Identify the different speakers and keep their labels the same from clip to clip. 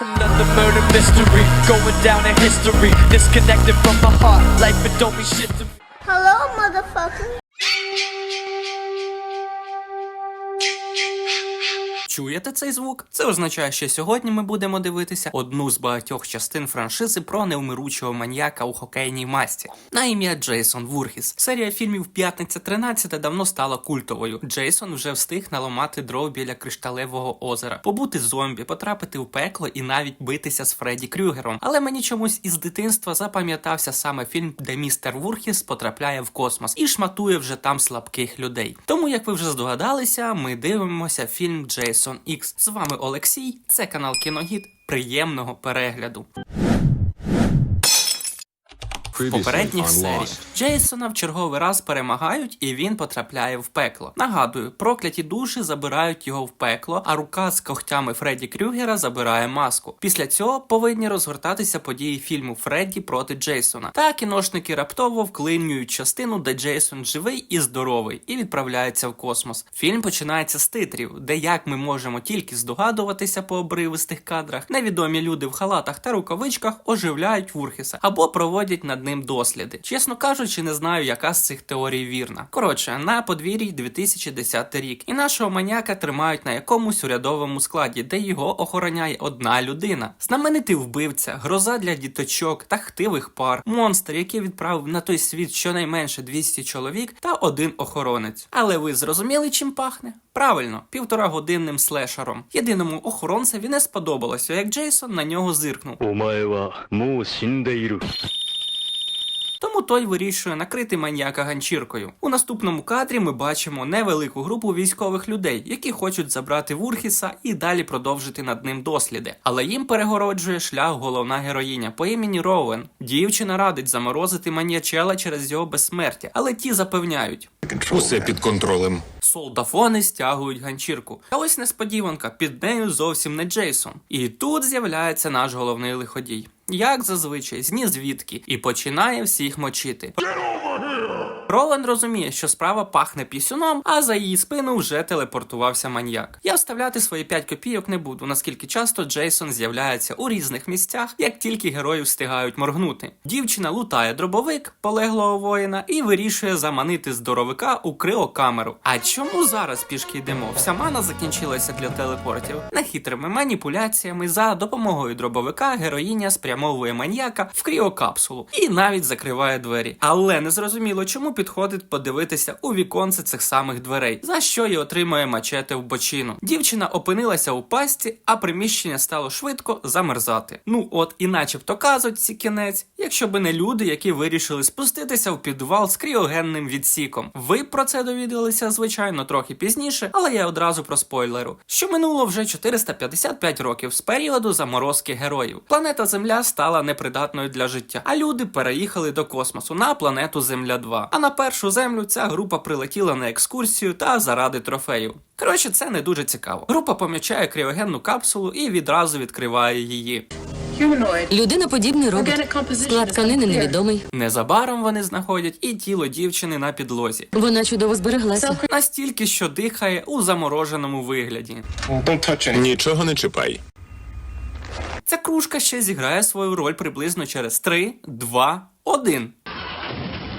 Speaker 1: Another murder mystery going down in history. Disconnected from the heart, life it don't mean shit to me.
Speaker 2: Hello, motherfucker.
Speaker 3: Чуєте цей звук? Це означає, що сьогодні ми будемо дивитися одну з багатьох частин франшизи про невмиручого маньяка у хокейній масті на ім'я Джейсон Вурхіс. Серія фільмів П'ятниця 13 давно стала культовою. Джейсон вже встиг наламати дров біля кришталевого озера, побути зомбі, потрапити в пекло і навіть битися з Фредді Крюгером. Але мені чомусь із дитинства запам'ятався саме фільм, де містер Вурхіс потрапляє в космос і шматує вже там слабких людей. Тому, як ви вже здогадалися, ми дивимося фільм Джейсон Ікс. З вами Олексій, це канал Кіногід. Приємного перегляду. В попередніх серіях Джейсона в черговий раз перемагають, і він потрапляє в пекло. Нагадую, прокляті душі забирають його в пекло, а рука з когтями Фредді Крюгера забирає маску. Після цього повинні розгортатися події фільму Фредді проти Джейсона. Та кіношники раптово вклинюють частину, де Джейсон живий і здоровий, і відправляється в космос. Фільм починається з титрів, де як ми можемо тільки здогадуватися по обривистих кадрах, невідомі люди в халатах та рукавичках оживляють Вурхіса або проводять над ним досліди. Чесно кажучи, не знаю, яка з цих теорій вірна. Коротше, на подвір'ї 2010 рік, і нашого маняка тримають на якомусь урядовому складі, де його охороняє одна людина. Знаменитий вбивця, гроза для діточок та хтивих пар, монстр, який відправив на той світ щонайменше 200 чоловік та один охоронець. Але ви зрозуміли, чим пахне? Правильно, півтора годинним слешером. Єдиному охоронцеві не сподобалося, як Джейсон на нього зиркнув.
Speaker 4: Умаєва му.
Speaker 3: Тому той вирішує накрити маньяка ганчіркою. У наступному кадрі ми бачимо невелику групу військових людей, які хочуть забрати Вурхіса і далі продовжити над ним досліди. Але їм перегороджує шлях головна героїня по імені Роуен. Дівчина радить заморозити маньячела через його безсмертя, але ті запевняють.
Speaker 5: Усе під контролем.
Speaker 3: Солдафони стягують ганчірку. А ось несподіванка, під нею зовсім не Джейсон. І тут з'являється наш головний лиходій. Як зазвичай, зні звідки, і починає всіх мочити. Роланд розуміє, що справа пахне пісюном, а за її спину вже телепортувався маньяк. Я вставляти свої 5 копійок не буду, наскільки часто Джейсон з'являється у різних місцях, як тільки герої встигають моргнути. Дівчина лутає дробовик полеглого воїна і вирішує заманити здоровика у криокамеру. А чому зараз пішки йдемо? Вся мана закінчилася для телепортів. Нехитрими маніпуляціями за допомогою дробовика героїня спрямовує маньяка в кріокапсулу і навіть закриває двері. Але не зрозуміло, чому підходить подивитися у віконце цих самих дверей, за що й отримує мачете в бочину. Дівчина опинилася у пасті, а приміщення стало швидко замерзати. Ну от і начебто кажуть ці кінець, якщо би не люди, які вирішили спуститися в підвал з кріогенним відсіком. Ви про це довідалися, звичайно, трохи пізніше, але я одразу про спойлеру, що минуло вже 455 років з періоду заморозки героїв. Планета Земля стала непридатною для життя, а люди переїхали до космосу на планету Земля 2. А на першу землю ця група прилетіла на екскурсію та заради трофеїв. Коротше, це не дуже цікаво. Група помічає кріогенну капсулу і відразу відкриває її.
Speaker 6: Людиноподібний робот. Склад тканини невідомий.
Speaker 3: Незабаром вони знаходять і тіло дівчини на підлозі.
Speaker 6: Вона чудово збереглася.
Speaker 3: Настільки, що дихає у замороженому вигляді.
Speaker 5: Нічого не чіпай.
Speaker 3: Ця кружка ще зіграє свою роль приблизно через 3, 2, 1.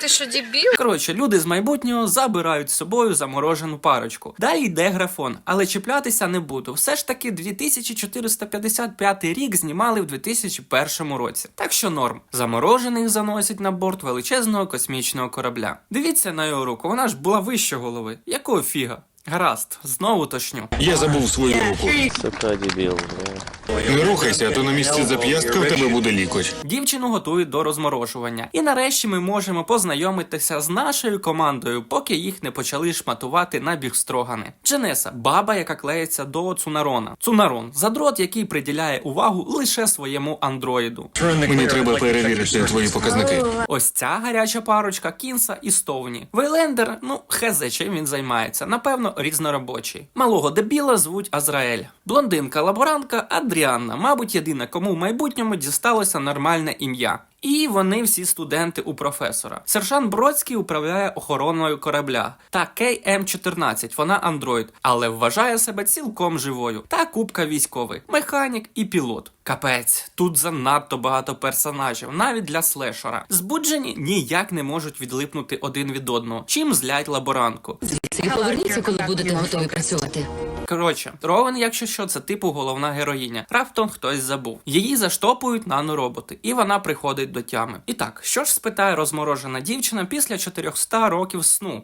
Speaker 7: Ти що, дебіл?
Speaker 3: Коротше, люди з майбутнього забирають з собою заморожену парочку. Далі йде графон, але чіплятися не буду. Все ж таки 2455 рік знімали в 2001 році. Так що норм. Заморожених заносять на борт величезного космічного корабля. Дивіться на його руку, вона ж була вище голови. Якого фіга? Гаразд, знову точню.
Speaker 5: Я забув свою руку.
Speaker 4: Сука, дебіл.
Speaker 5: Не рухайся, а то на місці зап'ястка в тебе буде лікоть.
Speaker 3: Дівчину готують до розморожування. І нарешті ми можемо познайомитися з нашою командою, поки їх не почали шматувати на бігстрогани. Дженеса, баба, яка клеїться до Цунарона. Цунарон задрот, який приділяє увагу лише своєму андроїду.
Speaker 5: Мені треба перевірити твої показники.
Speaker 3: Ось ця гаряча парочка Кінса і Стовні. Вейлендер, ну хезе, чим він займається. Напевно, різноробочий. Малого дебіла звуть Азраель. Блондинка лаборантка Адріанна, мабуть, єдина, кому в майбутньому дісталося нормальне ім'я. І вони всі студенти у професора. Сержант Бродський управляє охороною корабля та KM-14, вона андроїд, але вважає себе цілком живою. Та кубка військовий, механік і пілот. Капець, тут занадто багато персонажів, навіть для слешера. Збуджені ніяк не можуть відлипнути один від одного, чим злять лаборантку.
Speaker 6: І поверніться, коли будете готові працювати.
Speaker 3: Коротше, Ровен, якщо що, це типу головна героїня. Раптом хтось забув. Її заштопують нанороботи, і вона приходить до тями. І так, що ж спитає розморожена дівчина після 400 років сну?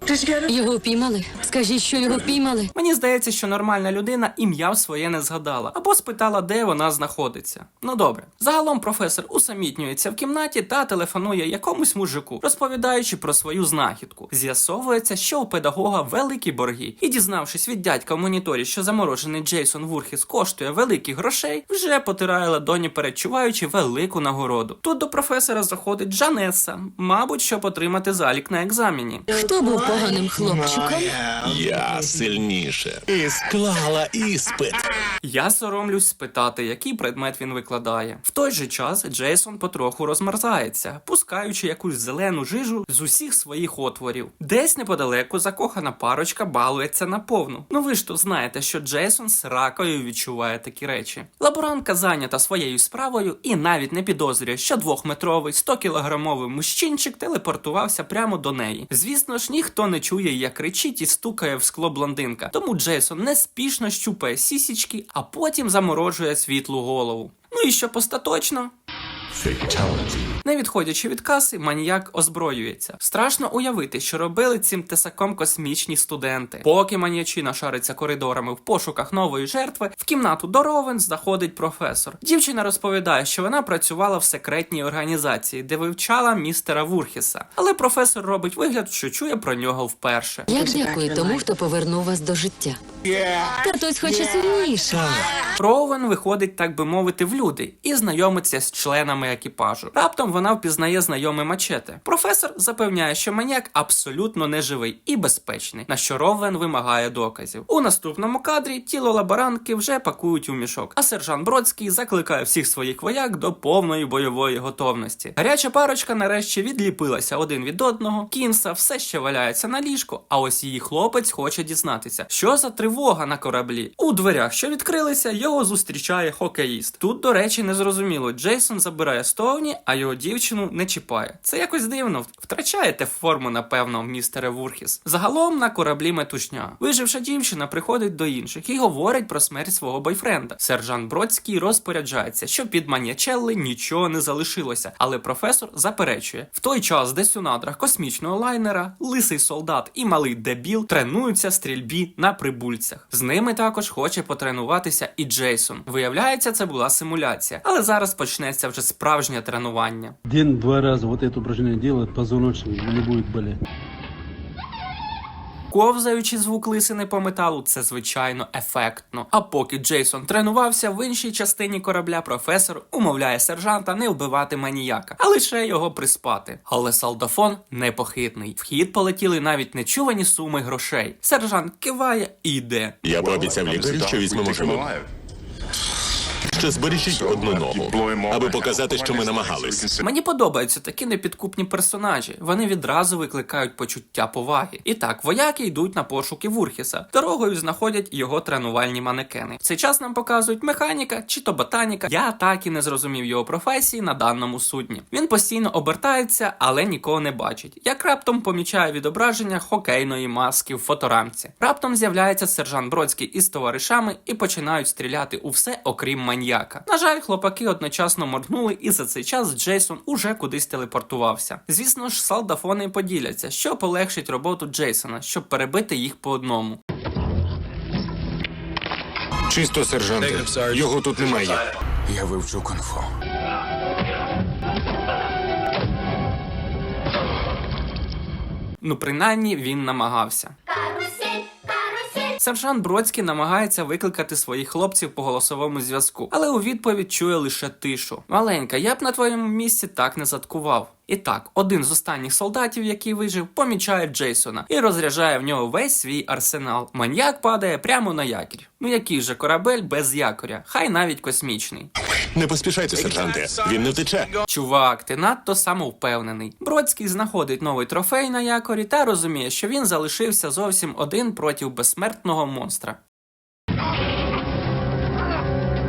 Speaker 6: Його впіймали. Скажіть, що його впіймали.
Speaker 3: Мені здається, що нормальна людина ім'я своє не згадала або спитала, де вона знаходиться. Ну добре. Загалом професор усамітнюється в кімнаті та телефонує якомусь мужику, розповідаючи про свою знахідку. З'ясовується, що у педагога великі борги, і дізнавшись від дядька в моніторі, що заморожений Джейсон Вурхіс коштує великих грошей, вже потирає ладоні, передчуваючи велику нагороду. Тут до професора заходить Джанеса, мабуть, щоб отримати залік на екзамені.
Speaker 6: Хто був поганим хлопчиком?
Speaker 8: Я сильніше. І склала іспит.
Speaker 3: Я соромлюсь спитати, який предмет він викладає. В той же час Джейсон потроху розмерзається, пускаючи якусь зелену жижу з усіх своїх отворів. Десь неподалеку закохана парочка балується наповну. Ну ви ж то знаєте, що Джейсон з ракою відчуває такі речі. Лаборантка зайнята своєю справою і навіть не підозрює, що двохметровий 100-кілограмовий мужчинчик телепортувався прямо до неї. Звісно ж, ніхто не чує, як кричить і стукає в скло блондинка. Тому Джейсон неспішно щупає сісічки, а потім заморожує світлу голову. Ну і що остаточно? Не відходячи від каси, маніяк озброюється. Страшно уявити, що робили цим тесаком космічні студенти. Поки маніячина шариться коридорами в пошуках нової жертви, в кімнату до Ровен заходить професор. Дівчина розповідає, що вона працювала в секретній організації, де вивчала містера Вурхіса. Але професор робить вигляд, що чує про нього вперше.
Speaker 6: Я дякую тому, хто повернув вас до життя. Та хтось хоче сильніше.
Speaker 3: Роуен виходить, так би мовити, в люди і знайомиться з членами екіпажу. Раптом вона впізнає знайоме мачете. Професор запевняє, що маніяк абсолютно неживий і безпечний, на що Роуен вимагає доказів. У наступному кадрі тіло лаборантки вже пакують у мішок, а сержант Бродський закликає всіх своїх вояк до повної бойової готовності. Гаряча парочка нарешті відліпилася один від одного. Кінса все ще валяється на ліжку, а ось її хлопець хоче дізнатися, що за тривога на кораблі. У дверях, що відкрилися, його зустрічає хокеїст. Тут, до речі, незрозуміло. Джейсон забирає стовні, а його дівчину не чіпає. Це якось дивно. Втрачаєте форму, напевно, містере Вурхіс. Загалом на кораблі метушня. Виживша дівчина приходить до інших і говорить про смерть свого бойфренда. Сержант Бродський розпоряджається, що під Маньячелли нічого не залишилося, але професор заперечує. В той час, десь у надрах космічного лайнера, лисий солдат і малий дебіл тренуються стрільбі на прибульцях. З ними також хоче потренуватися і Джейсон. Виявляється, це була симуляція, але зараз почнеться вже справжнє тренування.
Speaker 9: День-два раза вот это упражнение делает, позвоночник не будет болеть.
Speaker 3: Ковзаючи звук лисини по металу, це звичайно ефектно. А поки Джейсон тренувався в іншій частині корабля, професор умовляє сержанта не вбивати маніяка, а лише його приспати. Але солдафон непохитний. В хід полетіли навіть нечувані суми грошей. Сержант киває і йде.
Speaker 8: Я пообіцяв лікарю, що візьмемо живим. Ще збережіть одну ногу, аби показати, що ми намагались.
Speaker 3: Мені подобаються такі непідкупні персонажі. Вони відразу викликають почуття поваги. І так, вояки йдуть на пошуки Вурхіса. Дорогою знаходять його тренувальні манекени. В цей час нам показують механіка чи то ботаніка. Я так і не зрозумів його професії на даному судні. Він постійно обертається, але нікого не бачить. Як раптом помічає відображення хокейної маски в фоторамці. Раптом з'являється сержант Бродський із товаришами і починають стріляти у все, окрім маньяка. На жаль, хлопаки одночасно моргнули, і за цей час Джейсон уже кудись телепортувався. Звісно ж, салдафони поділяться, що полегшить роботу Джейсона, щоб перебити їх по одному.
Speaker 5: Чисто, сержанте. Його тут немає.
Speaker 10: Я вивчу кунг-фу.
Speaker 3: Ну, принаймні, він намагався. Сержант Бродський намагається викликати своїх хлопців по голосовому зв'язку, але у відповідь чує лише тишу. Маленька, я б на твоєму місці так не заткував. І так, один з останніх солдатів, який вижив, помічає Джейсона і розряджає в нього весь свій арсенал. Маньяк падає прямо на якір. Ну який же корабель без якоря, хай навіть космічний.
Speaker 8: Не поспішайте, сержанте. Він не втече.
Speaker 3: Чувак, ти надто самовпевнений. Бродський знаходить новий трофей на якорі та розуміє, що він залишився зовсім один проти безсмертного монстра.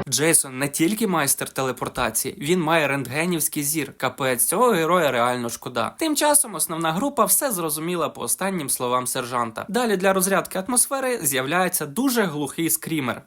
Speaker 3: Джейсон не тільки майстер телепортації, він має рентгенівський зір. Капець цього героя реально шкода. Тим часом основна група все зрозуміла по останнім словам сержанта. Далі для розрядки атмосфери з'являється дуже глухий скрімер.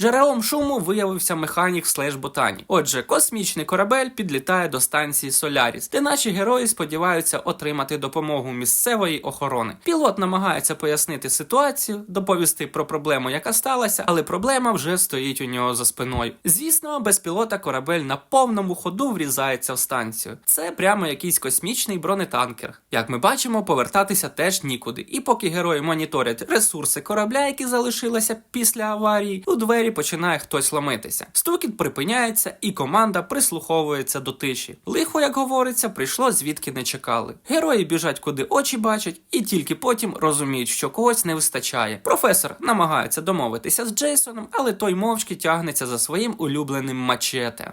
Speaker 3: Джерелом шуму виявився механік слеш ботанік. Отже, космічний корабель підлітає до станції Соляріс, де наші герої сподіваються отримати допомогу місцевої охорони. Пілот намагається пояснити ситуацію, доповісти про проблему, яка сталася, але проблема вже стоїть у нього за спиною. Звісно, без пілота корабель на повному ходу врізається в станцію. Це прямо якийсь космічний бронетанкер. Як ми бачимо, повертатися теж нікуди. І поки герої моніторять ресурси корабля, які залишилися після аварії, у двері починає хтось ломитися. Стукіт припиняється, і команда прислуховується до тиші. Лихо, як говориться, прийшло звідки не чекали. Герої біжать куди очі бачать, і тільки потім розуміють, що когось не вистачає. Професор намагається домовитися з Джейсоном, але той мовчки тягнеться за своїм улюбленим мачете.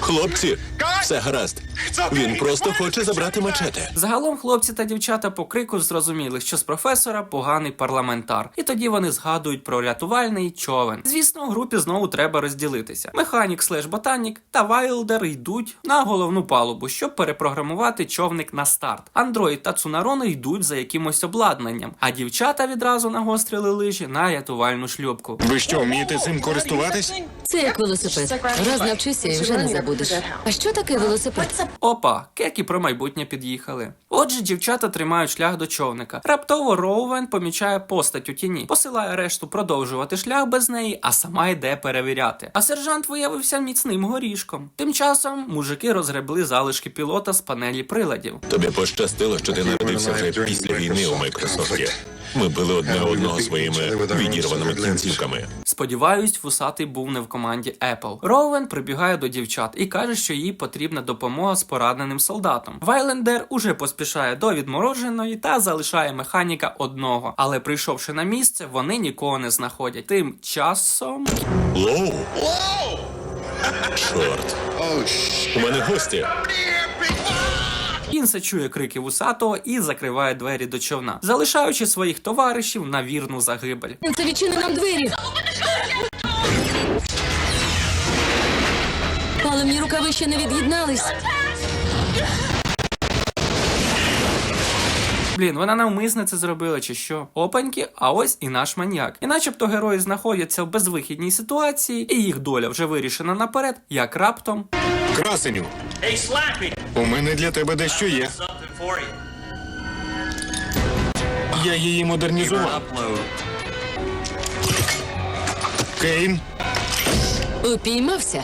Speaker 8: Хлопці, все гаразд. Він просто хоче забрати мачете.
Speaker 3: Загалом хлопці та дівчата по крику зрозуміли, що з професора поганий парламентар, і тоді вони згадують про рятувальний човен. Звісно, групі знову треба розділитися. Механік слеш ботанік та Вайлдер йдуть на головну палубу, щоб перепрограмувати човник на старт. Андроїд та Цунарони йдуть за якимось обладнанням, а дівчата відразу нагострили лижі на рятувальну шлюпку.
Speaker 5: Ви що, вмієте цим користуватись?
Speaker 6: Це як велосипед. Раз навчишся і вже не забудеш. А що таке велосипед?
Speaker 3: Опа, кеки про майбутнє під'їхали. Отже, дівчата тримають шлях до човника. Раптово Роуен помічає постать у тіні, посилає решту продовжувати шлях без неї, а сама йде перевіряти. А сержант виявився міцним горішком. Тим часом мужики розгребли залишки пілота з панелі приладів.
Speaker 8: Тобі пощастило, що ти народився вже після війни у Майкрософті. Ми били одне одного своїми відірваними кінцівками.
Speaker 3: Сподіваюсь, вусатий був не в команді Apple. Роуен прибігає до дівчат і каже, що їй потрібна допомога з пораненим солдатом. Вайлендер уже поспішає до відмороженої та залишає механіка одного. Але прийшовши на місце, вони нікого не знаходять. Тим часом
Speaker 8: Лоу! Чорт. У мене гості.
Speaker 3: Кінса чує крики вусатого і закриває двері до човна, залишаючи своїх товаришів на вірну загибель.
Speaker 6: Це відчини нам двері. Паливні рукави ще не від'єднались.
Speaker 3: Блін, вона навмисне це зробила чи що? Опаньки, а ось і наш маньяк. І начебто герої знаходяться в безвихідній ситуації, і їх доля вже вирішена наперед, як раптом.
Speaker 5: Красеню. У мене для тебе дещо є. Я її модернізував. Кейн,
Speaker 6: Упіймався.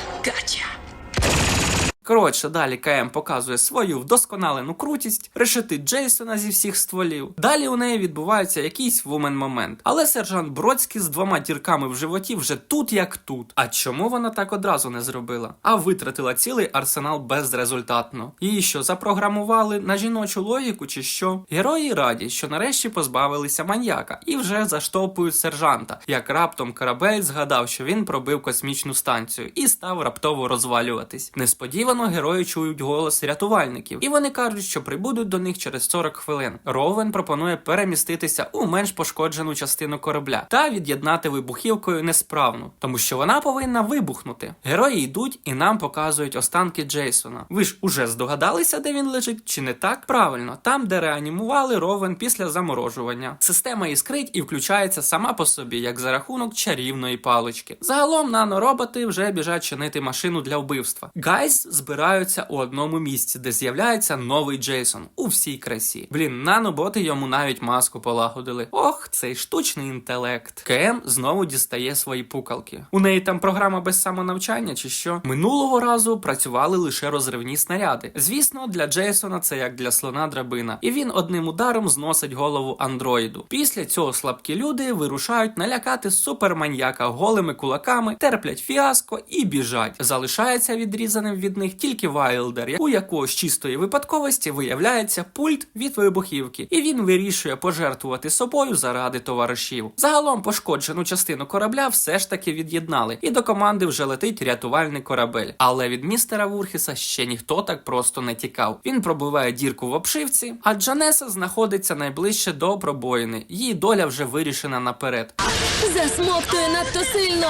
Speaker 3: Коротше, далі КМ показує свою вдосконалену крутість, решетить Джейсона зі всіх стволів. Далі у неї відбувається якийсь вумен момент. Але сержант Бродський з двома дірками в животі вже тут як тут. А чому вона так одразу не зробила? А витратила цілий арсенал безрезультатно. Її що запрограмували на жіночу логіку, чи що? Герої раді, що нарешті позбавилися маньяка і вже заштовпують сержанта. Як раптом корабель згадав, що він пробив космічну станцію і став раптово розвалюватись. Несподівано герої чують голос рятувальників, і вони кажуть, що прибудуть до них через 40 хвилин. Ровен пропонує переміститися у менш пошкоджену частину корабля та від'єднати вибухівкою несправну, тому що вона повинна вибухнути. Герої йдуть і нам показують останки Джейсона. Ви ж уже здогадалися, де він лежить, чи не так? Правильно, там, де реанімували Ровен після заморожування. Система іскрить і включається сама по собі, як за рахунок чарівної палички. Загалом нанороботи вже біжать чинити машину для вбивства. Гайз збираються у одному місці, де з'являється новий Джейсон у всій красі. Блін, наноботи йому навіть маску полагодили. Ох, цей штучний інтелект. КМ знову дістає свої пукалки. У неї там програма без самонавчання чи що? Минулого разу працювали лише розривні снаряди. Звісно, для Джейсона це як для слона драбина, і він одним ударом зносить голову андроїду. Після цього слабкі люди вирушають налякати суперманьяка голими кулаками, терплять фіаско і біжать. Залишається відрізаним від них них тільки Вайлдер, у якого з чистої випадковості виявляється пульт від вибухівки, і він вирішує пожертвувати собою заради товаришів. Загалом пошкоджену частину корабля все ж таки від'єднали, і до команди вже летить рятувальний корабель. Але від містера Вурхіса ще ніхто так просто не тікав. Він пробиває дірку в обшивці, а Джанеса знаходиться найближче до пробоїни. Її доля вже вирішена наперед.
Speaker 6: Засмоктує надто сильно.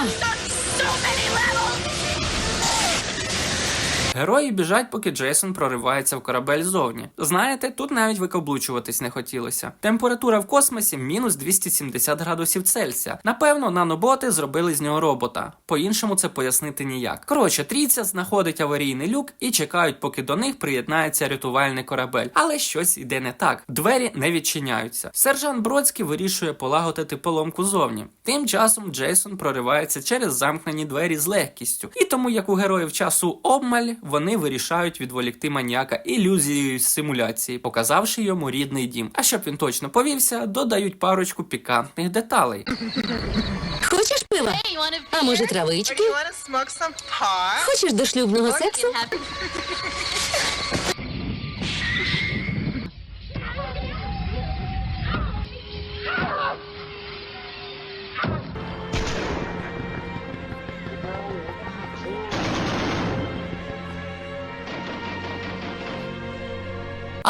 Speaker 3: Герої біжать, поки Джейсон проривається в корабель зовні. Знаєте, тут навіть викаблучуватись не хотілося. Температура в космосі мінус 270 градусів Цельсія. Напевно, наноботи зробили з нього робота. По-іншому це пояснити ніяк. Коротше, трійця знаходить аварійний люк і чекають, поки до них приєднається рятувальний корабель. Але щось іде не так. Двері не відчиняються. Сержант Бродський вирішує полагодити поломку зовні. Тим часом Джейсон проривається через замкнені двері з легкістю. І тому, як у героїв часу обмаль, вони вирішають відволікти маніяка ілюзією симуляції, показавши йому рідний дім. А щоб він точно повівся, додають парочку пікантних деталей.
Speaker 6: Хочеш пива? А може травички? Хочеш до шлюбного сексу?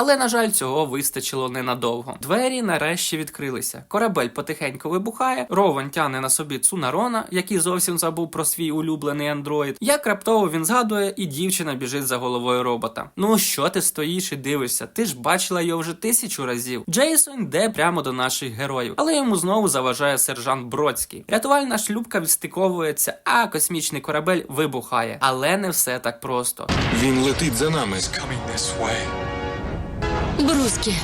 Speaker 3: Але, на жаль, цього вистачило ненадовго. Двері нарешті відкрилися. Корабель потихеньку вибухає, Рован тяне на собі Цунарона, який зовсім забув про свій улюблений андроїд. Як раптово він згадує, і дівчина біжить за головою робота. Ну що ти стоїш і дивишся? Ти ж бачила його вже тисячу разів. Джейсон йде прямо до наших героїв, але йому знову заважає сержант Бродський. Рятувальна шлюпка відстиковується, а космічний корабель вибухає. Але не все так просто.
Speaker 5: Він летить за нами.
Speaker 6: Брускі.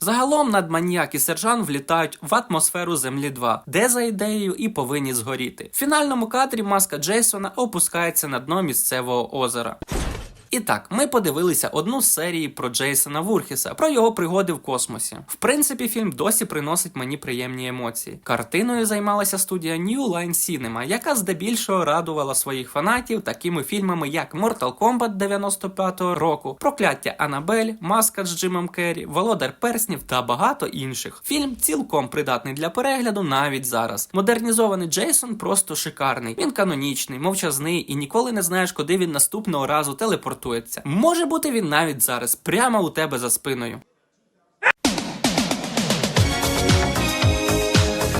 Speaker 3: Загалом надманіяк і сержант влітають в атмосферу Землі 2, де за ідеєю і повинні згоріти. В фінальному кадрі маска Джейсона опускається на дно місцевого озера. І так, ми подивилися одну з серії про Джейсона Вурхіса, про його пригоди в космосі. В принципі, фільм досі приносить мені приємні емоції. Картиною займалася студія New Line Cinema, яка здебільшого радувала своїх фанатів такими фільмами, як Mortal Kombat 95-го року, Прокляття Анабель, Маска з Джимом Керрі, Володар Перснів та багато інших. Фільм цілком придатний для перегляду навіть зараз. Модернізований Джейсон просто шикарний. Він канонічний, мовчазний і ніколи не знаєш, куди він наступного разу телепортується. Може бути він навіть зараз, прямо у тебе за спиною.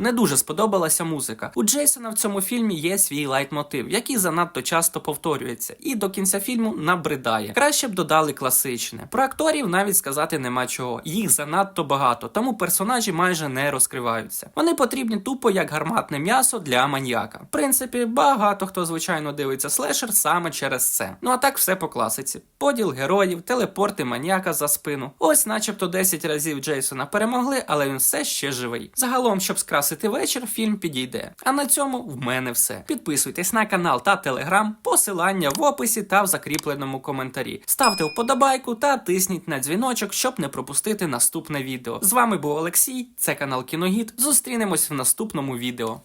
Speaker 3: Не дуже сподобалася музика. У Джейсона в цьому фільмі є свій лайтмотив, який занадто часто повторюється, і до кінця фільму набридає. Краще б додали класичне. Про акторів навіть сказати нема чого. Їх занадто багато, тому персонажі майже не розкриваються. Вони потрібні тупо як гарматне м'ясо для маньяка. В принципі, багато хто звичайно дивиться слешер саме через це. Ну а так все по класиці: поділ героїв, телепорти маньяка за спину. Ось, начебто, 10 разів Джейсона перемогли, але він все ще живий. Загалом, щоб скрасити вечір, фільм підійде. А на цьому в мене все. Підписуйтесь на канал та телеграм, посилання в описі та в закріпленому коментарі. Ставте вподобайку та тисніть на дзвіночок, щоб не пропустити наступне відео. З вами був Олексій, це канал Кіногід. Зустрінемось в наступному відео.